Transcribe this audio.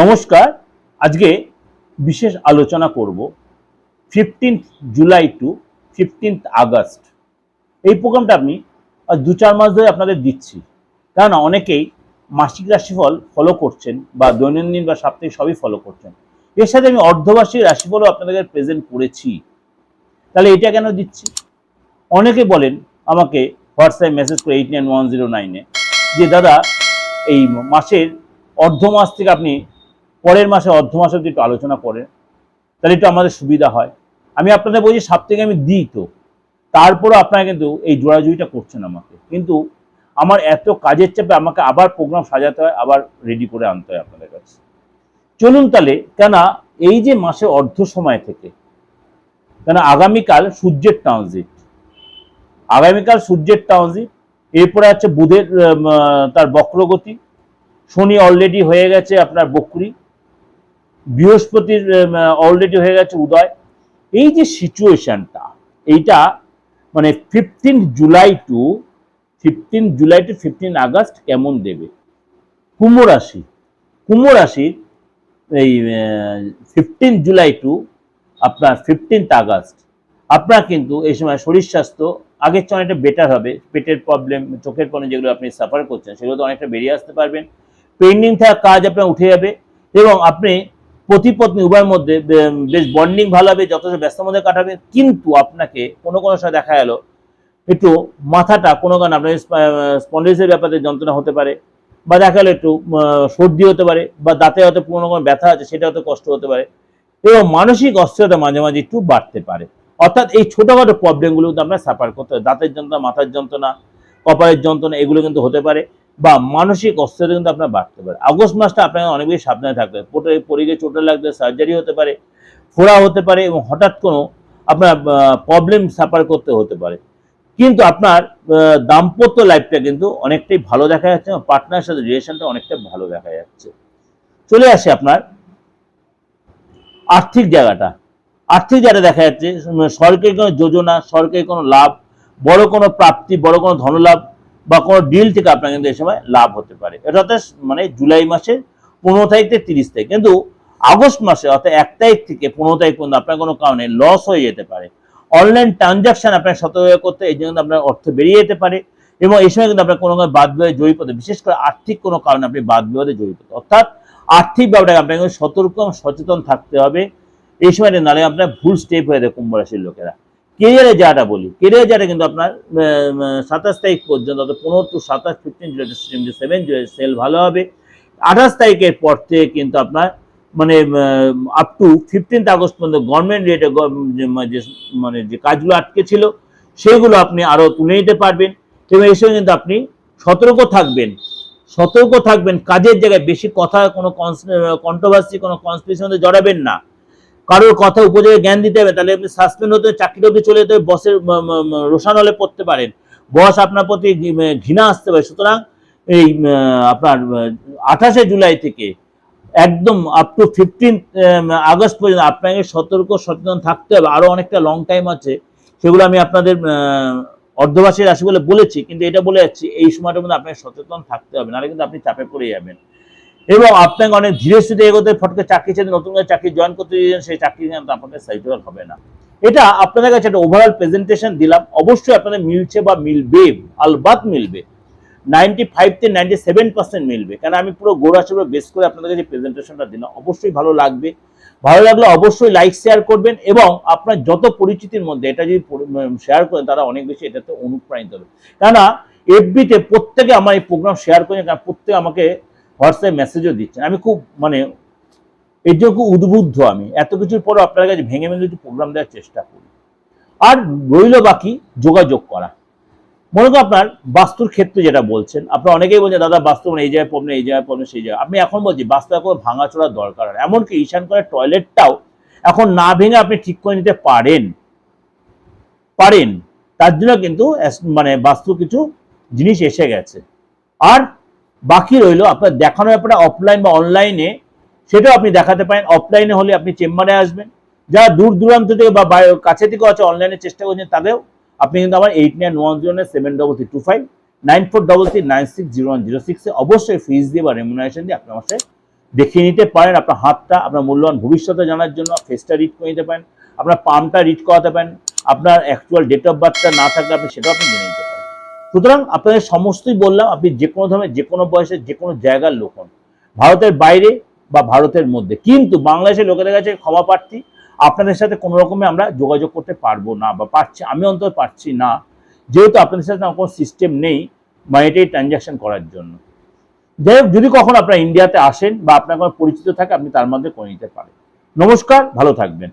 নমস্কার, আজকে বিশেষ আলোচনা করব fifteenth July to fifteenth August এই প্রোগ্রামটা আমি দু চার মাস ধরে আপনাদের দিচ্ছি। কেননা অনেকেই মাসিক রাশিফল ফলো করছেন বা দৈনন্দিন বা সাপ্তাহিক সবই ফলো করছেন। এর সাথে আমি অর্ধবার্ষিক রাশিফলও আপনাদের প্রেজেন্ট করেছি। তাহলে এটা কেন দিচ্ছি? অনেকে বলেন, আমাকে হোয়াটসঅ্যাপ মেসেজ করে এইট নাইন ওয়ান জিরো নাইনে যে, দাদা, এই মাসের অর্ধ মাস থেকে আপনি পরের মাসে, অর্ধ মাসে যদি একটু আলোচনা করেন তাহলে একটু আমাদের সুবিধা হয়। আমি আপনাদের বলছি সাপ্তাহিক আমি দিই তো। তারপরও আপনারা কিন্তু এই জোড়াজুড়িটা করছেন আমাকে। কিন্তু আমার এত কাজের চাপে আমাকে আবার প্রোগ্রাম সাজাতে হয়, আবার রেডি করে আনতে হয় আপনাদের কাছে। চলুন তাহলে কেন এই যে মাসে অর্ধ সময় থেকে কেন আগামীকাল সূর্যের ট্রানজিট আগামীকাল সূর্যের ট্রানজিট এরপরে আছে বুধের তার বক্রগতি। শনি অলরেডি হয়ে গেছে আপনার বকরি। বৃহস্পতির অলরেডি হয়ে গেছে উদয়। এই যে সিচুয়েশনটা এইটা মানে fifteen July to fifteen July to fifteen August কেমন দেবে? কুম্ভ রাশি, কুম্ভ রাশির এই ফিফটিন জুলাই টু আপনার ফিফটিন্থ আগস্ট আপনার কিন্তু এই সময় শরীর স্বাস্থ্য, আগের চেয়ে অনেকটা বেটার হবে। পেটের প্রবলেম চোখের কোনো যেগুলো আপনি সাফার করছেন, সেগুলো তো অনেকটা বেরিয়ে আসতে পারবেন। পেন্ডিং থাকা কাজ আপনার উঠে যাবে এবং আপনি পতি পত্নী, উভয়ের মধ্যে বেশ বন্ডিং ভালো হবে, যথেষ্ট ব্যস্ত মধ্যে কাটাবে। কিন্তু আপনাকে কোনো কোনো সময় দেখা গেল, একটু মাথাটা কোনো কারণে আপনার স্পন্ডিসের ব্যাপারে যন্ত্রণা হতে পারে, বা দেখা গেলো একটু সর্দি হতে পারে, বা দাঁতে হয়তো কোনো কোনো ব্যথা আছে, সেটা হয়তো কষ্ট হতে পারে। এবং মানসিক অস্থিরতা মাঝে মাঝে একটু বাড়তে পারে। অর্থাৎ এই ছোটোখাটো প্রবলেমগুলো কিন্তু আপনার সাফার করতে হয় দাঁতের যন্ত্রণা, মাথার যন্ত্রণা, কপালের যন্ত্রণা, এগুলো কিন্তু হতে পারে। বা মানসিক অস্থিরতা কিন্তু আপনার বাড়তে পারে। আগস্ট মাসটা আপনাকে অনেক বেশি সাবধানে থাকতে হবে। পোটে, পড়ে গিয়ে চোটে লাগতে সার্জারি হতে পারে, ফোড়া হতে পারে এবং হঠাৎ কোনো আপনার প্রবলেম সাফার করতে হতে পারে। কিন্তু আপনার দাম্পত্য লাইফটা কিন্তু অনেকটাই ভালো দেখা যাচ্ছে এবং পার্টনার সাথে রিলেশনটা অনেকটা ভালো দেখা যাচ্ছে। চলে আসে আপনার আর্থিক জায়গাটা। আর্থিক জায়গাটা দেখা যাচ্ছে সরকারি কোনো যোজনা সরকারি কোনো লাভ, বড় কোনো প্রাপ্তি, বড় কোনো ধনলাভ বা কোনো ডিল থেকে আপনার কিন্তু এই সময় লাভ হতে পারে। এটা অর্থাৎ মানে জুলাই মাসের পনেরো তারিখ থেকে তিরিশ তারিখ। কিন্তু আগস্ট মাসে অর্থাৎ এক তারিখ থেকে পনেরো তারিখ পর্যন্ত আপনার কোনো কারণে লস হয়ে যেতে পারে। অনলাইন ট্রানজাকশন আপনার সতর্ক করতে এই জন্য আপনার অর্থ বেরিয়ে যেতে পারে এবং এই সময় কিন্তু আপনার কোনো বাদ বিবাদে জড়িত বিশেষ করে আর্থিক কোনো কারণে আপনি বাদ বিবাদে জড়িত অর্থাৎ আর্থিক ব্যাপারটা আপনাকে সতর্ক সচেতন থাকতে হবে। এই সময় নালে আপনার ভুল স্টেপ হয়ে যায় কুম্ভ রাশির লোকেরা। কেরিয়ারে যাটা বলি। কেরিয়ার যাটা কিন্তু আপনার সাতাশ তারিখ পর্যন্ত, অর্থাৎ পনেরো টু সাতাশ fifteen July to seven July sell ভালো হবে। আঠাশ তারিখের পর থেকে কিন্তু আপনার মানে আপ টু ফিফটিন্থ আগস্ট পর্যন্ত গভর্নমেন্ট রেটে যে মানে যে কাজগুলো আটকে ছিল, সেগুলো আপনি আরও তুলে নিতে পারবেন এবং এই সময় কিন্তু আপনি সতর্ক থাকবেন। সতর্ক থাকবেন, কাজের জায়গায় বেশি কথা, কোনো কন্ট্রোভার্সি কোনো কনস্পিরেশনে জড়াবেন না। কারোর কথা উপযোগে জ্ঞান দিতে হবে, তাহলে আপনি সাসপেন্ড হতে, চাকরি অব্দি চলে যেতে বসের রোশানলে পড়তে পারেন। বস আপনার প্রতি ঘৃণা আসতে পারে। সুতরাং এই আপনার আঠাশে জুলাই থেকে একদম আপ টু ফিফটিন আগস্ট পর্যন্ত আপনাকে সতর্ক, সচেতন থাকতে হবে। আরও অনেকটা লং টাইম আছে, সেগুলো আমি আপনাদের অর্ধবাসী রাশি বলে বলেছি, কিন্তু এটা বলে যাচ্ছি, এই সময়টার মধ্যে আপনাকে সচেতন থাকতে হবে, নাহলে কিন্তু আপনি চাপে পড়ে যাবেন। এবং আপনাকে অনেক ধীরে সুধীরে এগোতে ফটকে চাকরি ছেড়ে নতুন করে চাকরি জয়েন করতে দিয়েছেন সেই চাকরি কিন্তু আপনাদের হবে না। এটা আপনাদের কাছে একটা ওভারঅল প্রেজেন্টেশন দিলাম। অবশ্যই আপনাদের মিলছে বা মিলবে, আলবাত মিলবে। নাইনটি ফাইভ থেকে নাইনটি সেভেন পার্সেন্ট মিলবে। কারণ আমি পুরো গোড়া হিসেবে বেস করে আপনাদের কাছে প্রেজেন্টেশনটা দিলাম। অবশ্যই ভালো লাগবে। ভালো লাগলে অবশ্যই লাইক শেয়ার করবেন এবং আপনার যত পরিচিতির মধ্যে এটা যদি শেয়ার করেন, তারা অনেক বেশি এটাতে অনুপ্রাণিত হবে। কেননা এফবিতে প্রত্যেকে আমার এই প্রোগ্রাম শেয়ার করেন কারণ প্রত্যেকে আমাকে হোয়াটসঅ্যাপ মেসেজও দিচ্ছেন। আমি খুব মানে এর জন্য খুব উদ্বুদ্ধ আমি। এত কিছুর পরও আপনার কাছে ভেঙে ভেঙে একটু প্রোগ্রাম দেওয়ার চেষ্টা করি। আর রইল বাকি যোগাযোগ করা। মনে করুন আপনার বাস্তুর ক্ষেত্রে যেটা বলছেন, আপনার অনেকেই বলছেন, দাদা, বাস্তু মানে এই জায়গায় প্রবলেম এই জায়গায় প্রবলেম সেই জায়গায় আপনি এখন বলছি, বাস্তু এখন ভাঙাচোরার দরকার হয়। এমনকি ঈশান করে টয়লেটটাও এখন না ভেঙে আপনি ঠিক করে নিতে পারেন। পারেন। তার জন্য কিন্তু মানে বাস্তু কিছু জিনিস এসে গেছে। আর বাকি রইল আপনার দেখানোর ব্যাপারে অফলাইন বা অনলাইনে সেটাও আপনি দেখাতে পারেন। অফলাইনে হলে আপনি চেম্বারে আসবেন। যারা দূর দূরান্ত থেকে বা কাছে থেকে আছে অনলাইনে চেষ্টা করছেন তাদেরও আপনি কিন্তু আমার eight nine one zero seven double three two five nine four double three nine six zero one zero সিক্সে অবশ্যই ফিজ দিয়ে বা রেমুনারেশন দিয়ে আপনি আমার দেখিয়ে নিতে পারেন। আপনার হাতটা, আপনার মূল্যবান ভবিষ্যতে জানার জন্য ফেসটা রিড করে নিতে পারেন। আপনার পামটা রিড করাতে পারেন। আপনার অ্যাকচুয়াল ডেট অফ বার্থটা না থাকলে আপনি সেটাও আপনি জেনে সুতরাং আপনাদের সমস্তই বললাম, আপনি যে কোনো ধরনের যে কোনো বয়সের যে কোনো জায়গার লোক হন। ভারতের বাইরে বা ভারতের মধ্যে। কিন্তু বাংলাদেশের লোকেদের কাছে ক্ষমা প্রার্থী, আপনাদের সাথে কোনো রকমে আমরা যোগাযোগ করতে পারব না বা পারছি, আমি অন্তত পারছি না। যেহেতু আপনাদের সাথে আমার কোনো সিস্টেম নেই মানিটারি ট্রানজ্যাকশন করার জন্য। যাই যদি কখন আপনারা ইন্ডিয়াতে আসেন বা আপনার কোনো পরিচিত থাকে, আপনি তার মধ্যে করে নিতে পারেন। নমস্কার, ভালো থাকবেন।